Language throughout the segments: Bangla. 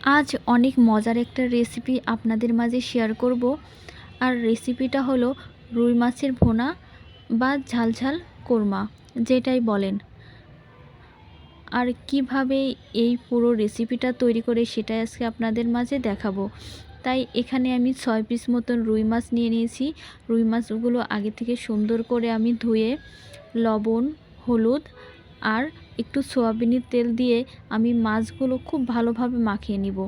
আজ অনেক মজার একটা রেসিপি আপনাদের মাঝে শেয়ার করব। আর রেসিপিটা হলো রুই মাছের ভোনা বা ঝালঝাল কোরমা, যেটাই বলেন। আর কীভাবে এই পুরো রেসিপিটা তৈরি করে সেটাই আজকে আপনাদের মাঝে দেখাবো। তাই এখানে আমি ছয় পিস মতন রুই মাছ নিয়ে নিয়েছি। রুই মাছগুলো আগে থেকে সুন্দর করে আমি ধুয়ে লবণ, হলুদ আর একটু সোয়াবিনের তেল দিয়ে আমি মাছগুলো খুব ভালোভাবে মাখিয়ে নিব।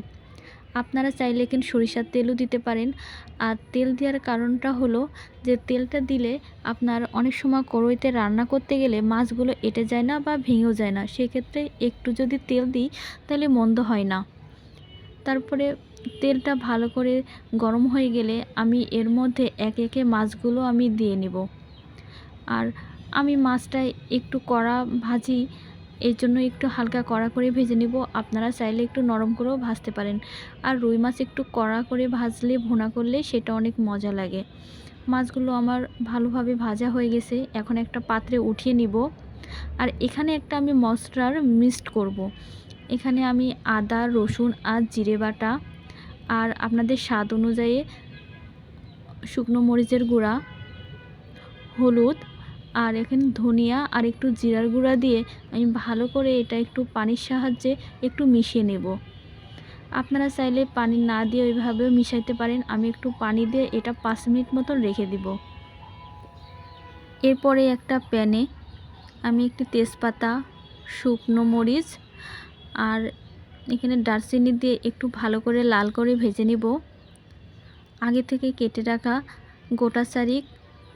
আপনারা চাইলে কিন্তু সরিষার তেলও দিতে পারেন। আর তেল দেওয়ার কারণটা হলো যে তেলটা দিলে আপনার অনেক সময় কড়ইতে রান্না করতে গেলে মাছগুলো এটে যায় না বা ভেঙেও যায় না। সেক্ষেত্রে একটু যদি তেল দিই তাহলে মন্দ হয় না। তারপরে তেলটা ভালো করে গরম হয়ে গেলে আমি এর মধ্যে এক একে মাছগুলো আমি দিয়ে নেব। আর আমি মাছটা একটু কড়া ভাজি, এর জন্য একটু হালকা কড়া করে ভেজে নিব। আপনারা চাইলে একটু নরম করেও ভাজতে পারেন। আর রুই মাছ একটু কড়া করে ভাজলে, ভুনা করলে সেটা অনেক মজা লাগে। মাছগুলো আমার ভালোভাবে ভাজা হয়ে গেছে। এখন একটা পাত্রে উঠিয়ে নিব। আর এখানে একটা আমি মশলার মিক্সড করব। এখানে আমি আদা, রসুন আর জিরে বাটা। আর আপনাদের স্বাদ অনুযায়ী শুকনো মরিচের গুঁড়া, হলুদ আর এখানে ধনিয়া আর একটু জিরার গুঁড়া দিয়ে আমি ভালো করে এটা একটু পানির সাহায্যে একটু মিশিয়ে নেব। আপনারা চাইলে পানি না দিয়ে ওইভাবেও মিশাইতে পারেন। আমি একটু পানি দিয়ে এটা পাঁচ মিনিট মতন রেখে দিব। এরপরে একটা প্যানে আমি একটি তেজপাতা, শুকনো মরিচ আর এখানে দারচিনি দিয়ে একটু ভালো করে লাল করে ভেজে নিব। আগে থেকে কেটে রাখা গোটা চারিক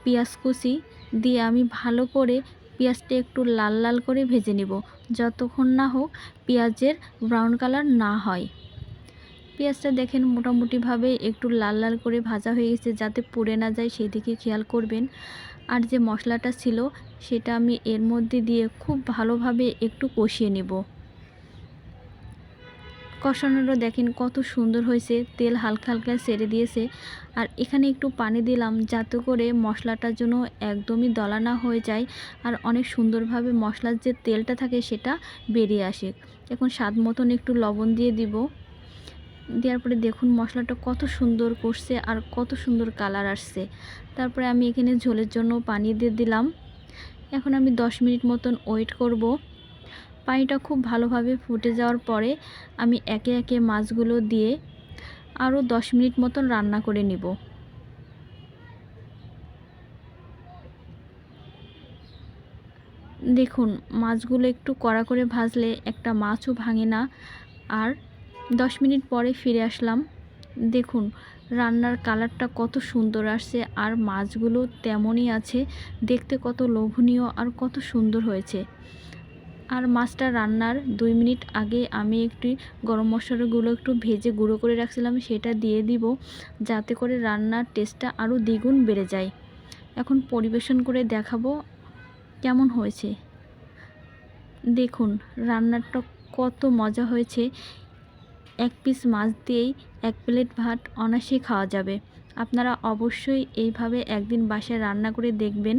পেঁয়াজ কুচি দিয়ে আমি ভালো করে পেঁয়াজটা একটু লাল লাল করে ভেজে নেব। যতক্ষণ না হোক পেঁয়াজের ব্রাউন কালার না হয়। পেঁয়াজটা দেখেন মোটামুটিভাবে একটু লাল লাল করে ভাজা হয়ে গেছে, যাতে পুড়ে না যায় সেই দিকে খেয়াল করবেন। আর যে মশলাটা ছিল, সেটা আমি এর মধ্যে দিয়ে খুব ভালোভাবে একটু কষিয়ে নেব। কষানোটা দেখেন কত সুন্দর হয়েছে। তেল হালকা হালকা সেরে দিয়েছে। আর এখানে একটু পানি দিলাম যাতে করে মশলাটার জন্য একদমই দলা না হয়ে যায় আর অনেক সুন্দরভাবে মশলার যে তেলটা থাকে সেটা বেরিয়ে আসে। এখন স্বাদ মতন একটু লবণ দিয়ে দিব। দেওয়ার পরে দেখুন মশলাটা কত সুন্দর করছে আর কত সুন্দর কালার আসছে। তারপরে আমি এখানে ঝোলের জন্য পানি দিয়ে দিলাম। এখন আমি দশ মিনিট মতন ওয়েট করব। পানিটা খুব ভালোভাবে ফুটে যাওয়ার পরে আমি একে একে মাছগুলো দিয়ে আরও দশ মিনিট মতন রান্না করে নিব। দেখুন, মাছগুলো একটু কড়া করে ভাজলে একটা মাছও ভাঙে না। আর দশ মিনিট পরে ফিরে আসলাম। দেখুন, রান্নার কালারটা কত সুন্দর আসছে আর মাছগুলো তেমনই আছে। দেখতে কত লোভনীয় আর কত সুন্দর হয়েছে। আর মাছটা রান্নার দুই মিনিট আগে আমি একটি গরম মশলাগুলো একটু ভেজে গুঁড়ো করে রাখছিলাম, সেটা দিয়ে দিব যাতে করে রান্নার টেস্টটা আরও দ্বিগুণ বেড়ে যায়। এখন পরিবেশন করে দেখাবো কেমন হয়েছে। দেখুন রান্নাটা কত মজা হয়েছে। এক পিস মাছ দিয়েই এক প্লেট ভাত অনায়াসেই খাওয়া যাবে। আপনারা অবশ্যই এইভাবে একদিন বাসায় রান্না করে দেখবেন।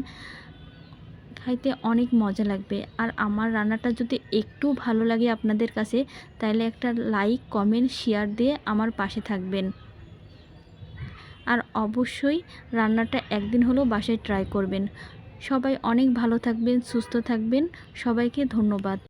খাইতে অনেক মজা লাগবে। আর আমার রান্নাটা যদি একটু ভালো লাগে আপনাদের কাছে তাহলে একটা লাইক, কমেন্ট, শেয়ার দিয়ে আমার পাশে থাকবেন। আর অবশ্যই রান্নাটা একদিন হলেও বাসায় ট্রাই করবেন। সবাই অনেক ভালো থাকবেন, সুস্থ থাকবেন। সবাইকে ধন্যবাদ।